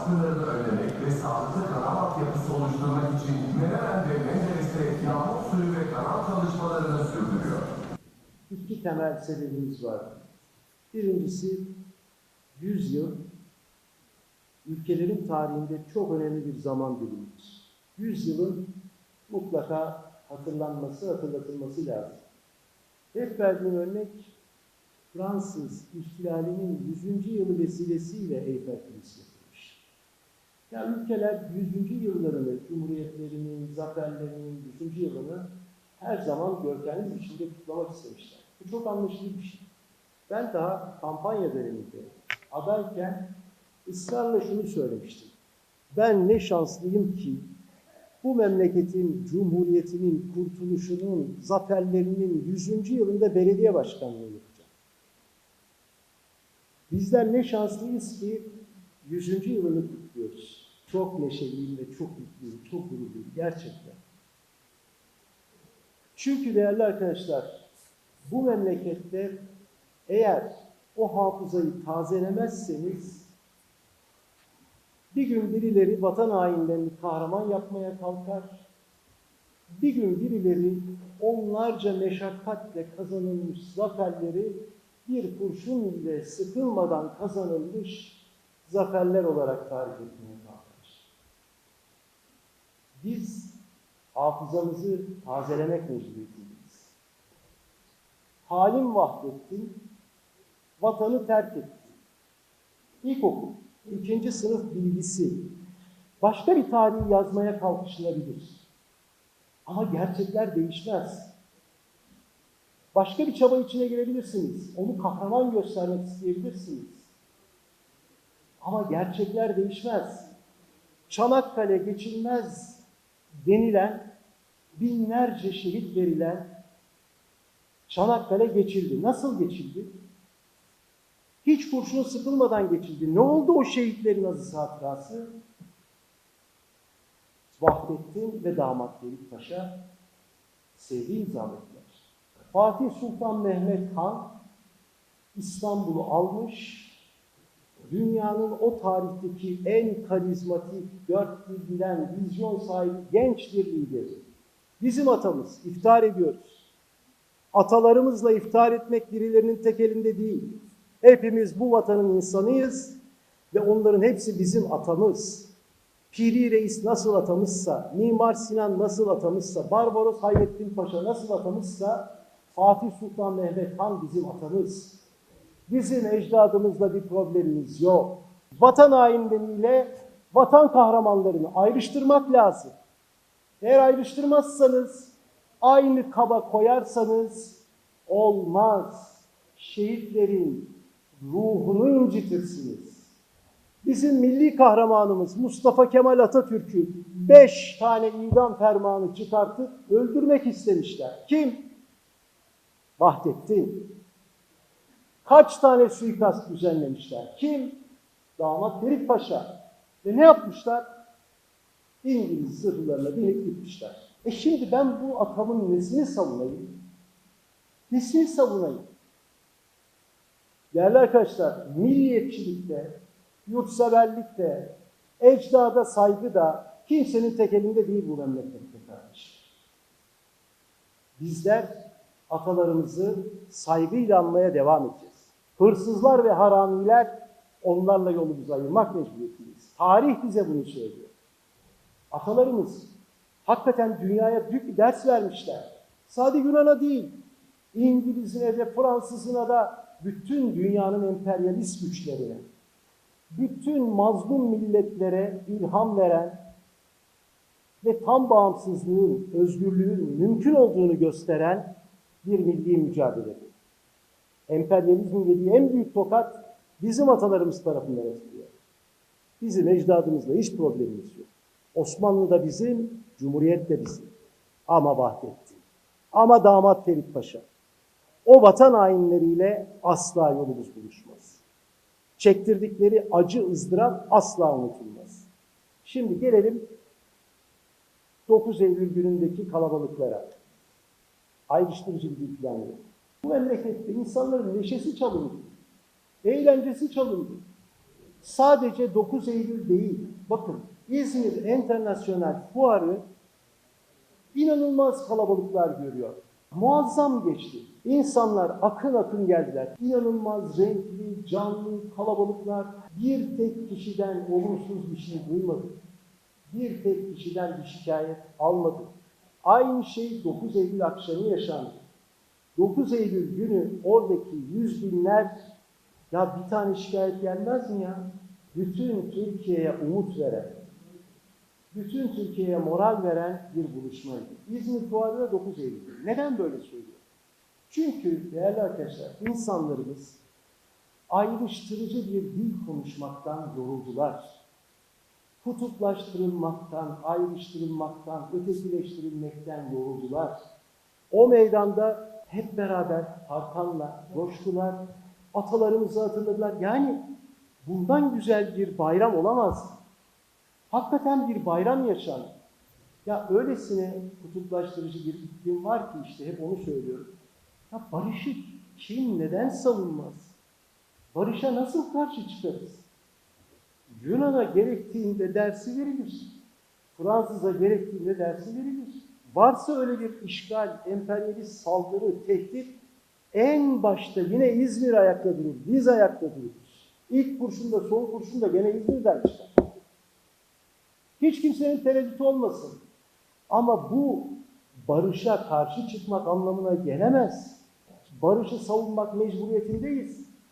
baskınlarını önlemek ve sağlıklı kanal altyapısı oluşturmak için Menemen ve Menderes'te yağmur suyu ve kanal çalışmalarını sürdürüyor. İki temel sebebimiz var. Birincisi 100 yıl ülkelerin tarihinde çok önemli bir zaman dilimidir. 100 yılın mutlaka hatırlanması, hatırlatılması lazım. Hep verdiğim örnek Fransız ihtilalinin 100. yılı vesilesiyle Eyfel Kulesi. Yani ülkeler 100. yıllarını, cumhuriyetlerinin, zaferlerinin 100. yılını her zaman görkemli bir biçimde kutlamak istemişler. Bu çok anlaşılır bir şey. Ben daha kampanya döneminde adayken ısrarla şunu söylemiştim. Ben ne şanslıyım ki bu memleketin, cumhuriyetinin, kurtuluşunun, zaferlerinin 100. yılında belediye başkanlığı yapacağım. Bizler ne şanslıyız ki 100. yılını kutluyoruz. Çok neşeliyim ve çok mutluyum, çok gururluyum gerçekten. Çünkü değerli arkadaşlar, bu memlekette eğer o hafızayı tazelemezseniz bir gün birileri vatan hainlerini kahraman yapmaya kalkar. Bir gün birileri onlarca meşakkatle kazanılmış zaferleri bir kurşun ile sıkılmadan kazanılmış zaferler olarak tarif etmeye kalkar. Biz hafızamızı tazelemek mecburiyetindeyiz. Halim Vahdettin vatanı terk etti. İlkokul, ikinci sınıf bilgisi, başka bir tarihi yazmaya kalkışılabilir. Ama gerçekler değişmez. Başka bir çaba içine girebilirsiniz. Onu kahraman göstermek isteyebilirsiniz. Ama gerçekler değişmez. Çanakkale geçilmez denilen binlerce şehit verilen Çanakkale geçildi. Nasıl geçildi? Hiç kurşun sıkılmadan geçildi. Ne oldu o şehitlerin aziz hatırası? Vahdettin ve damat Ferit Paşa sevdiği imzalatlar. Fatih Sultan Mehmet Han İstanbul'u almış, dünyanın o tarihteki en karizmatik, dört bilen, vizyon sahibi genç bir lideri. Bizim atamız, iftihar ediyoruz. Atalarımızla iftihar etmek birilerinin tek elinde değil. Hepimiz bu vatanın insanıyız ve onların hepsi bizim atamız. Piri Reis nasıl atamızsa, Mimar Sinan nasıl atamızsa, Barbaros Hayrettin Paşa nasıl atamızsa, Fatih Sultan Mehmet Han bizim atamız. Bizim ecdadımızla bir problemimiz yok. Vatan hainleriyle vatan kahramanlarını ayrıştırmak lazım. Eğer ayrıştırmazsanız, aynı kaba koyarsanız olmaz. Şehitlerin ruhunu incitirsiniz. Bizim milli kahramanımız Mustafa Kemal Atatürk'ü beş tane idam fermanı çıkartıp öldürmek istemişler. Kim? Vahdettin. Kaç tane suikast düzenlemişler? Kim? Damat Ferit Paşa. Ve ne yapmışlar? İngiliz zırhlarına binip gitmişler. E şimdi ben bu atamın nesini savunayım? Nesini savunayım? Değerli arkadaşlar, milliyetçilikte, yurtseverlikte, ecdada saygı da kimsenin tek elinde değil bu memlekette kardeşim. Bizler atalarımızı saygıyla anmaya devam edeceğiz. Hırsızlar ve haramiler onlarla yolumuzu ayırmak mecburiyetindeyiz. Tarih bize bunu söylüyor. Atalarımız hakikaten dünyaya büyük bir ders vermişler. Sadece Yunan'a değil, İngiliz'ine de Fransız'ına da bütün dünyanın emperyalist güçlerine, bütün mazlum milletlere ilham veren ve tam bağımsızlığın, özgürlüğün mümkün olduğunu gösteren bir milli mücadele. Emperyalizmin yediği en büyük tokat bizim atalarımız tarafından atılıyor. Bizim ecdadımızla hiç problemimiz yok. Osmanlı da bizim, Cumhuriyet de bizim. Ama Vahdettin. Ama damat Ferit Paşa. O vatan hainleriyle asla yolumuz buluşmaz. Çektirdikleri acı ızdırap asla unutulmaz. Şimdi gelelim 9 Eylül günündeki kalabalıklara. Ayrıştırıcı bir plan yok. Bu memlekette insanların neşesi çalındı. Eğlencesi çalındı. sadece 9 Eylül değil. Bakın İzmir Enternasyonel Fuarı inanılmaz kalabalıklar görüyor. Muazzam geçti. İnsanlar akın akın geldiler. İnanılmaz renkli, canlı, kalabalıklar. Bir tek kişiden olumsuz bir şey duymadık. Bir tek kişiden bir şikayet almadık. Aynı şey 9 Eylül akşamı yaşandı. 9 Eylül günü oradaki yüz binler ya bir tane şikayet gelmez mi ya? Bütün Türkiye'ye umut veren, bütün Türkiye'ye moral veren bir buluşmaydı. İzmir Fuarı da 9 Eylül. Neden böyle söylüyorum? Çünkü değerli arkadaşlar insanlarımız ayrıştırıcı bir dil konuşmaktan yoruldular. Kutuplaştırılmaktan, ayrıştırılmaktan, ötekileştirilmekten yoruldular. O meydanda hep beraber Tarkan'la coştular, atalarımızı hatırladılar. Yani bundan güzel bir bayram olamaz. Hakikaten bir bayram yaşandı. Ya öylesine kutuplaştırıcı bir iklim var ki işte hep onu söylüyorum. Ya barışı kim neden savunmaz? Barışa nasıl karşı çıkarız? Yunan'a gerektiğinde dersi verilir. Fransız'a gerektiğinde dersi verilir. Varsa öyle bir işgal, emperyalist saldırı, tehdit en başta yine İzmir ayakta durur. Biz ayakta dururuz. İlk kurşunda, son kurşunda gene İzmir'den çıkar. Hiç kimsenin tereddütü olmasın. Ama bu barışa karşı çıkmak anlamına gelemez. Barışı savunmak mecburiyetindeyiz.